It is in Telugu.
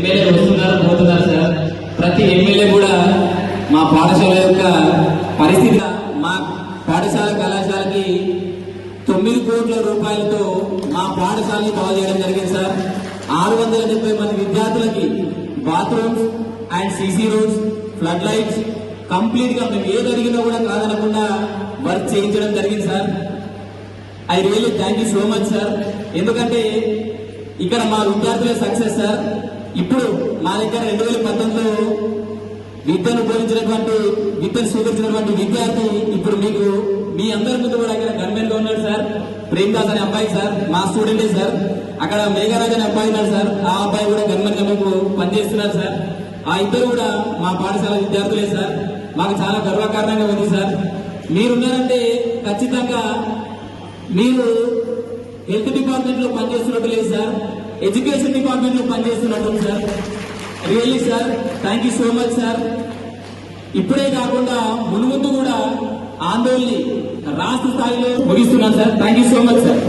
ఎమ్మెల్యే వస్తున్నారు పోతున్నారు సార్. ప్రతి ఎమ్మెల్యే కూడా మా పాఠశాల యొక్క పరిస్థితి మా పాఠశాల కళాశాలకి తొమ్మిది కోట్ల రూపాయలతో మా పాఠశాలని బాగు చేయడం జరిగింది సార్. ఆరు వందల డెబ్బై మంది విద్యార్థులకి bathrooms and CC roads flood lights కంప్లీట్గా మేము ఏది అడిగినా కూడా కాదనకుండా వర్క్ చేయించడం జరిగింది sir. I really thank you so much sir. ఎందుకంటే ఇక్కడ మా విద్యార్థులే సక్సెస్ సార్. ఇప్పుడు మా దగ్గర రెండు వేల పంతొమ్మిదిలో విద్యను బోధించినటువంటి విద్యను స్వీకరించినటువంటి విద్యార్థి ఇప్పుడు మీకు మీ అందరి ముందు కూడా ఇక్కడ గన్మెన్గా ఉన్నాడు సార్. ప్రేమ్దాస్ అనే అబ్బాయి సార్. మా స్టూడెంటే సార్. అక్కడ మేఘరాజ్ అనే అబ్బాయి ఉన్నాడు సార్. ఆ అబ్బాయి కూడా గన్మెన్గా మీకు పనిచేస్తున్నారు సార్. ఆ ఇద్దరు కూడా మా పాఠశాల విద్యార్థులే సార్. మాకు చాలా గర్వకారణంగా ఉంది సార్. మీరున్నారంటే ఖచ్చితంగా మీరు హెల్త్ డిపార్ట్మెంట్లో పనిచేస్తున్నట్టు లేదు సార్. ఎడ్యుకేషన్ డిపార్ట్మెంట్లో పనిచేస్తున్నట్టు sir. Really sir thank you so much sir. ఇప్పుడే కాకుండా మునుముందు కూడా ఆందోళన రాష్ట్ర స్థాయిలో ముగిస్తున్నాను sir. Thank you so much sir.